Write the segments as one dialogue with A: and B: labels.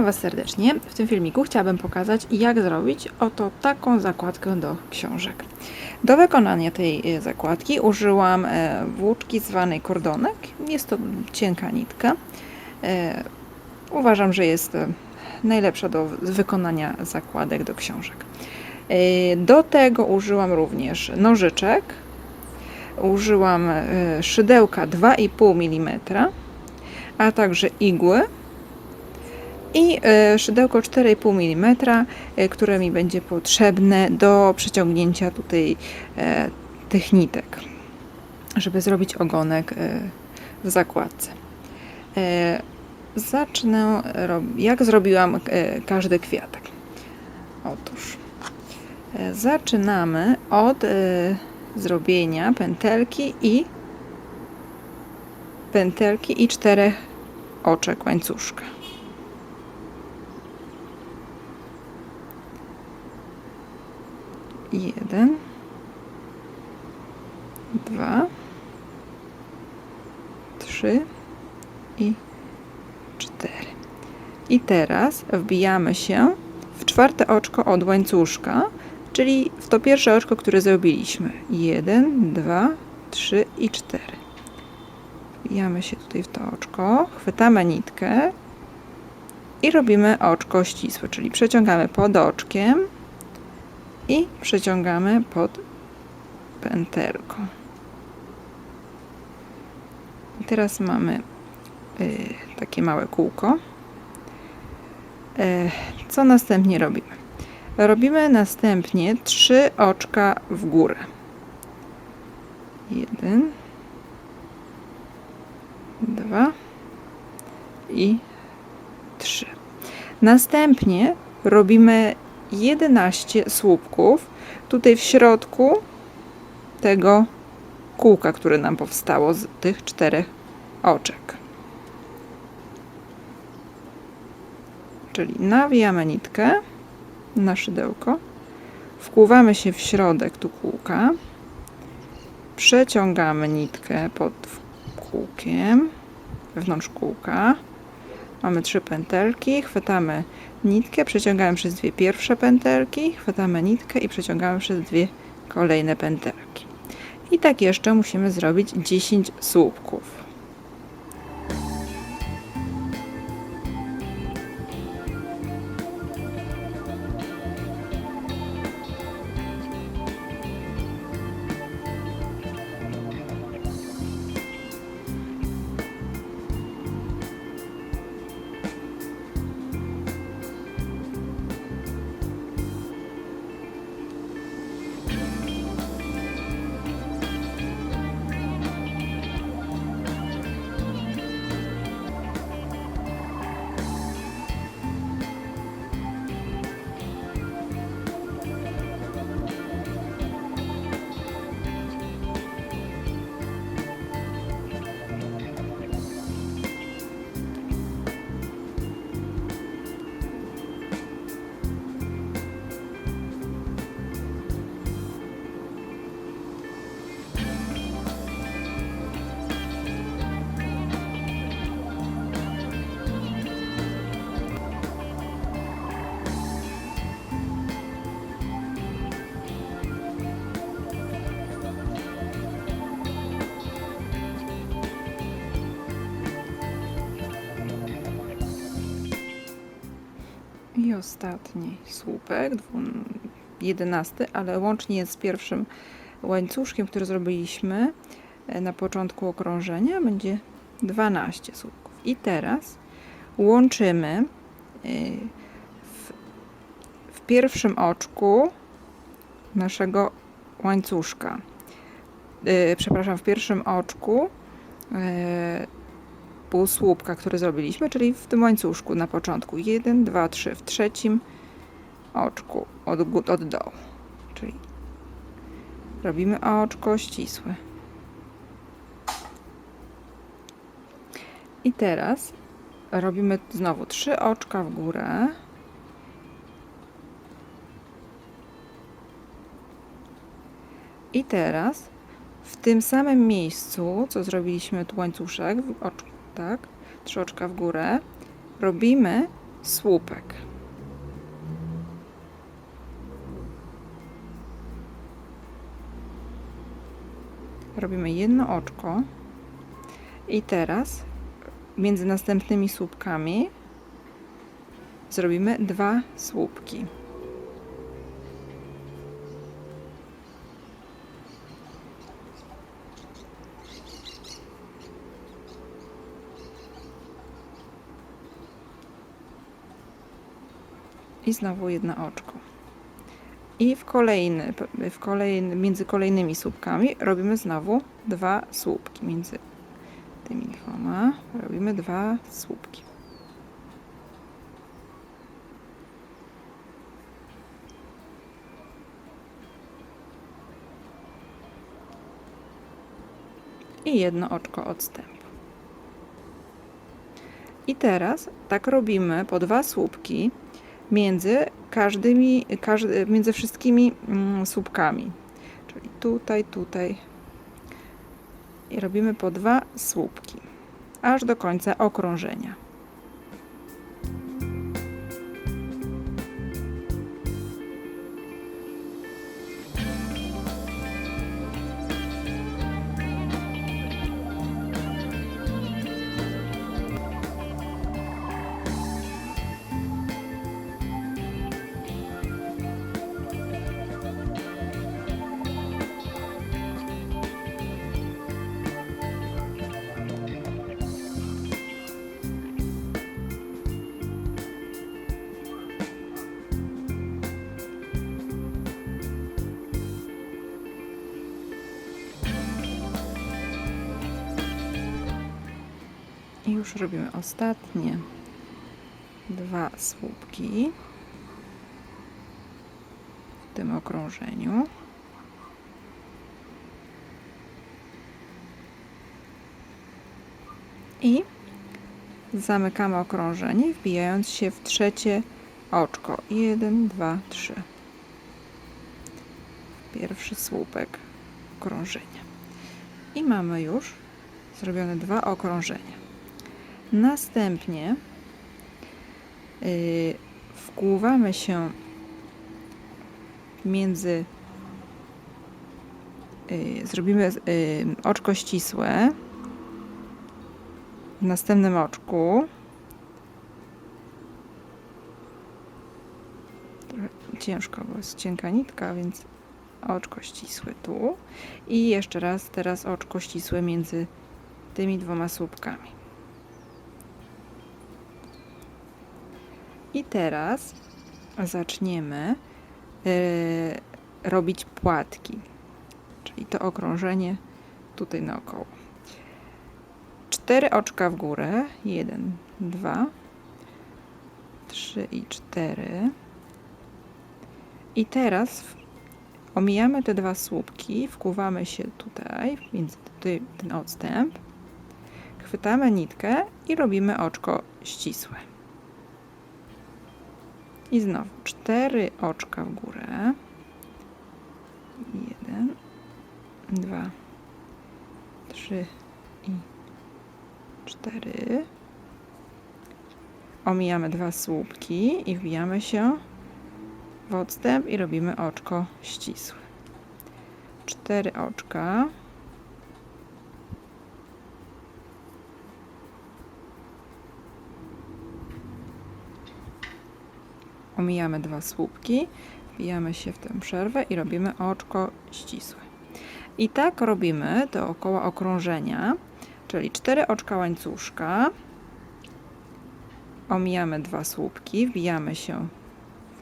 A: Witam Was serdecznie. W tym filmiku chciałabym pokazać, jak zrobić oto taką zakładkę do książek. Do wykonania tej e, zakładki użyłam e, włóczki zwanej kordonek. Jest to cienka nitka. E, Uważam, że jest e, najlepsza do wykonania zakładek do książek. Do tego użyłam również nożyczek. Użyłam szydełka 2,5 mm, a także igły i e, szydełko 4,5 mm, e, które mi będzie potrzebne do przeciągnięcia tutaj e, tych nitek, żeby zrobić ogonek w zakładce. Zacznę, jak zrobiłam każdy kwiatek. Otóż zaczynamy od zrobienia pętelki i pętelki i czterech oczek łańcuszka. Jeden, dwa, trzy i cztery. I teraz wbijamy się w czwarte oczko od łańcuszka, czyli w to pierwsze oczko, które zrobiliśmy. Jeden, dwa, trzy i cztery. Wbijamy się tutaj w to oczko, chwytamy nitkę i robimy oczko ścisłe, czyli przeciągamy pod oczkiem i przeciągamy pod pętelką. I teraz mamy y, takie małe kółko. E, Co następnie robimy? Robimy następnie trzy oczka w górę. Jeden, dwa i trzy. Następnie robimy 11 słupków tutaj w środku tego kółka, które nam powstało z tych czterech oczek. Czyli nawijamy nitkę na szydełko, wkłuwamy się w środek tu kółka, przeciągamy nitkę pod kółkiem, wewnątrz kółka. Mamy trzy pętelki, chwytamy nitkę, przeciągamy przez dwie pierwsze pętelki, chwytamy nitkę i przeciągamy przez dwie kolejne pętelki. I tak jeszcze musimy zrobić 10 słupków. Ostatni słupek, jedenasty, ale łącznie z pierwszym łańcuszkiem, który zrobiliśmy e, na początku okrążenia, będzie 12 słupków. I teraz łączymy e, w, w pierwszym oczku naszego łańcuszka. e, Przepraszam, w pierwszim oczku półsłupka, który zrobiliśmy, czyli w tym łańcuszku na początku. 1, 2, 3 w trzecim oczku od, od dołu. Czyli robimy oczko ścisłe. I teraz robimy znowu trzy oczka w górę. I teraz w tym samym miejscu, co zrobiliśmy tu łańcuszek, tak, trzy oczka w górę, robimy słupek. Robimy jedno oczko i teraz między następnymi słupkami zrobimy dwa słupki. I znowu jedno oczko. I w kolejny, w kolejny, między kolejnymi słupkami robimy znowu dwa słupki. Między tymi dwoma robimy dwa słupki. I jedno oczko odstępu. I teraz tak robimy po dwa słupki między każdymi, każdy, między wszystkimi mm, słupkami. Czyli tutaj, tutaj. I robimy po dwa słupki, aż do końca okrążenia. Już robimy ostatnie dwa słupki w tym okrążeniu. I zamykamy okrążenie, wbijając się w trzecie oczko. Jeden, dwa, trzy. Pierwszy słupek okrążenia. I mamy już zrobione dwa okrążenia. Następnie yy, wkłuwamy się między yy, zrobimy yy, oczko ścisłe w następnym oczku ciężko, bo jest cienka nitka, więc oczko ścisłe tu i jeszcze raz teraz oczko ścisłe między tymi dwoma słupkami. I teraz zaczniemy y, robić płatki, czyli to okrążenie tutaj naokoło. Cztery oczka w górę. Jeden, dwa, trzy i cztery. I teraz omijamy te dwa słupki, wkuwamy się tutaj, między ten odstęp, chwytamy nitkę i robimy oczko ścisłe. I znowu cztery oczka w górę. Jeden, dwa, trzy i cztery. Omijamy dwa słupki i wbijamy się w odstęp i robimy oczko ścisłe. Cztery oczka. Omijamy dwa słupki, wbijamy się w tę przerwę i robimy oczko ścisłe. I tak robimy dookoła okrążenia, czyli cztery oczka łańcuszka. Omijamy dwa słupki, wbijamy się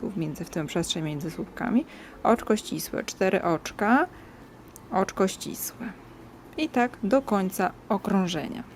A: tu między, w tę przestrzeń między słupkami. Oczko ścisłe, cztery oczka, oczko ścisłe. I tak do końca okrążenia.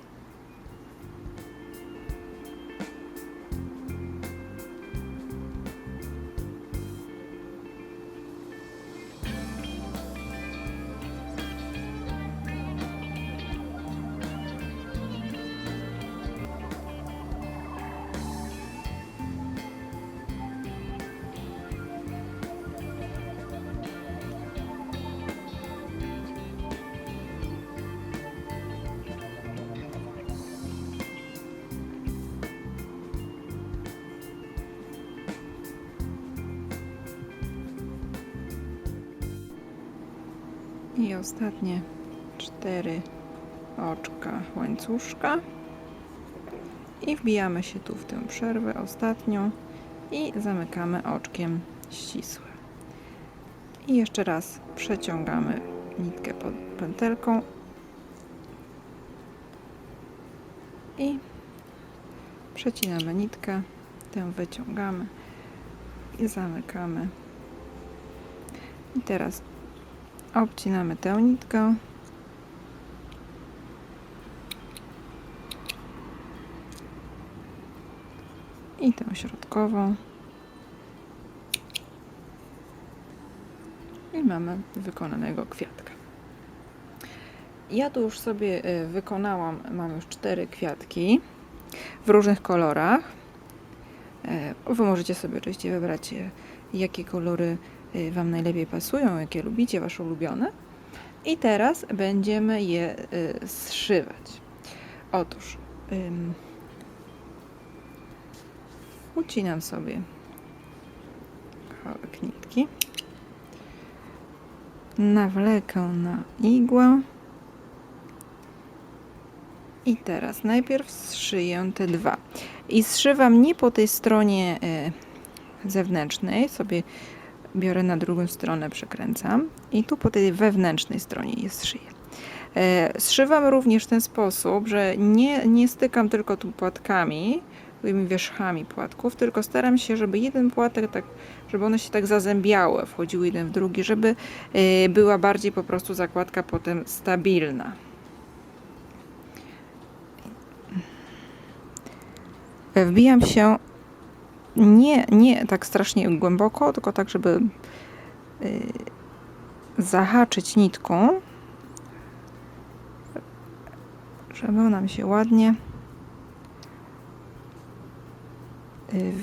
A: I ostatnie cztery oczka łańcuszka. I wbijamy się tu w tę przerwę ostatnią i zamykamy oczkiem ścisłe. I jeszcze raz przeciągamy nitkę pod pętelką i przecinamy nitkę, tę wyciągamy i zamykamy. I teraz obcinamy tę nitkę. I tę środkową. I mamy wykonanego kwiatka. Ja tu już sobie y, wykonałam, mam już cztery kwiatki w różnych kolorach. E, Wy możecie sobie oczywiście wybrać, e, jakie kolory Wam najlepiej pasują, jakie lubicie, Wasze ulubione. I teraz będziemy je y, zszywać. Otóż ucinam sobie kawałek nitki, nawlekę na igłę i teraz najpierw zszyję te dwa. I zszywam nie po tej stronie y, zewnętrznej, sobie biorę na drugą stronę, przekręcam i tu po tej wewnętrznej stronie jest szyję. E, Zszywam również w ten sposób, że nie, nie stykam tylko tu płatkami, tymi wierzchami płatków, tylko staram się, żeby jeden płatek tak, żeby one się tak zazębiały, wchodziły jeden w drugi, żeby e, była bardziej po prostu zakładka potem stabilna. Wbijam się nie, nie tak strasznie głęboko, tylko tak, żeby y, zahaczyć nitką, żeby ona mi się ładnie y,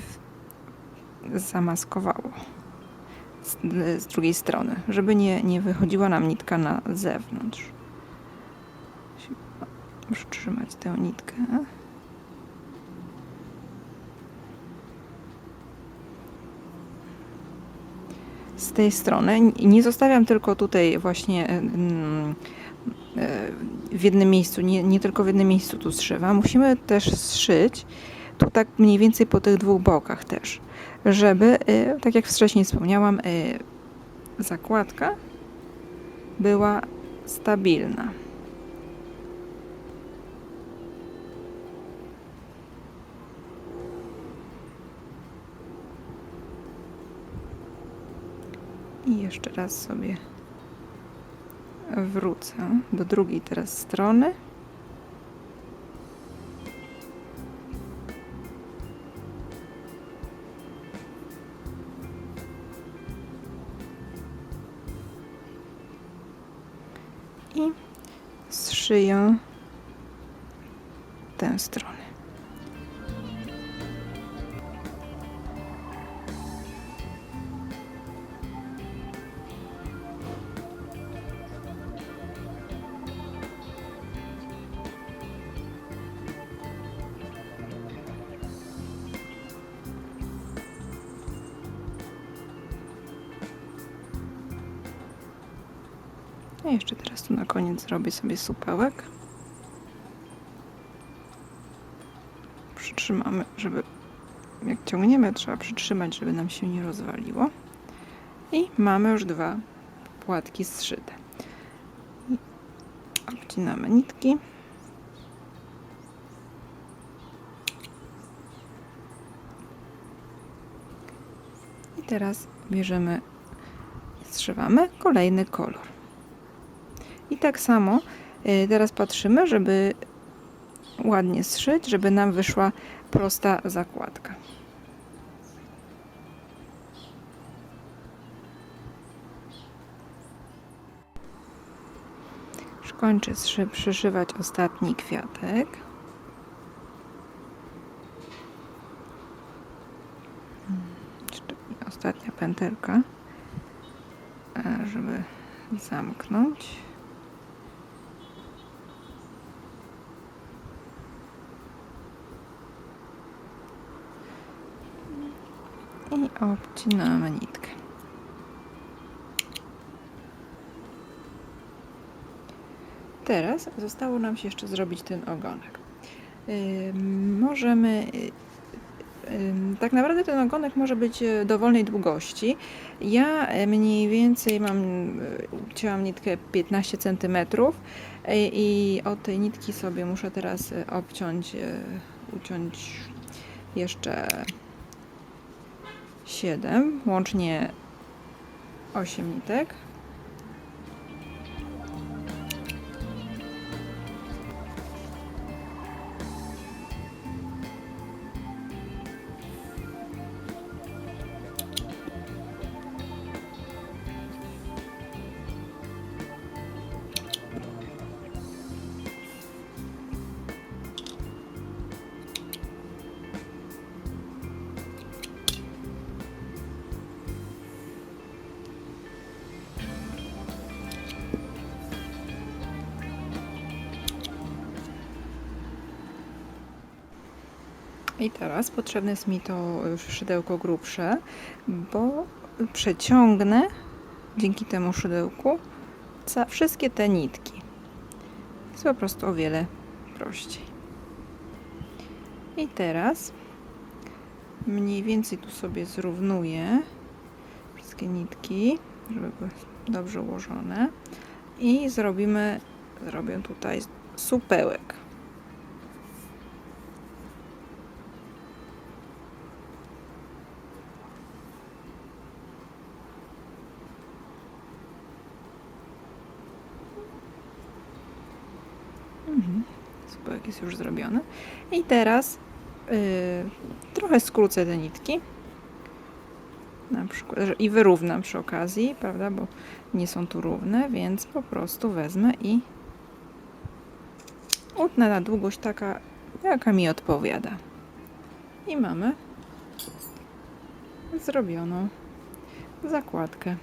A: zamaskowało z, z drugiej strony, żeby nie, nie wychodziła nam nitka na zewnątrz. Muszę trzymać tę nitkę. Z tej strony. Nie zostawiam tylko tutaj właśnie mm, e, w jednym miejscu, nie, nie tylko w jednym miejscu tu zszywam. Musimy też zszyć tu tak mniej więcej po tych dwóch bokach też, żeby, e, tak jak wcześniej wspomniałam, e, zakładka była stabilna. I jeszcze raz sobie wrócę do drugiej teraz strony. A jeszcze teraz tu na koniec zrobię sobie supełek. Przytrzymamy, żeby jak ciągniemy, trzeba przytrzymać, żeby nam się nie rozwaliło. I mamy już dwa płatki zszyte. Obcinamy nitki. I teraz bierzemy, zszywamy kolejny kolor. I tak samo y, teraz patrzymy, żeby ładnie zszyć, żeby nam wyszła prosta zakładka. Kończę przyszywać ostatni kwiatek. Mm, Jeszcze ostatnia pętelka, żeby zamknąć. I obcinamy nitkę. teraz zostało nam się jeszcze zrobić ten ogonek. Możemy. Tak naprawdę ten ogonek może być y, dowolnej długości. Ja y, mniej więcej mam, y, ucięłam nitkę 15 cm i od tej nitki sobie muszę teraz obciąć, uciąć jeszcze 7, łącznie 8 nitek. I teraz potrzebne jest mi to szydełko grubsze, bo przeciągnę dzięki temu szydełku wszystkie te nitki. Jest po prostu o wiele prościej. I teraz mniej więcej tu sobie zrównuję wszystkie nitki, żeby były dobrze ułożone. I zrobimy, zrobię tutaj supełek. Mhm. Supełek jest już zrobiony. I teraz yy, trochę skrócę te nitki. Na przykład, i wyrównam przy okazji, prawda, bo nie są tu równe, więc po prostu wezmę i utnę na długość taka, jaka mi odpowiada. I mamy zrobioną zakładkę.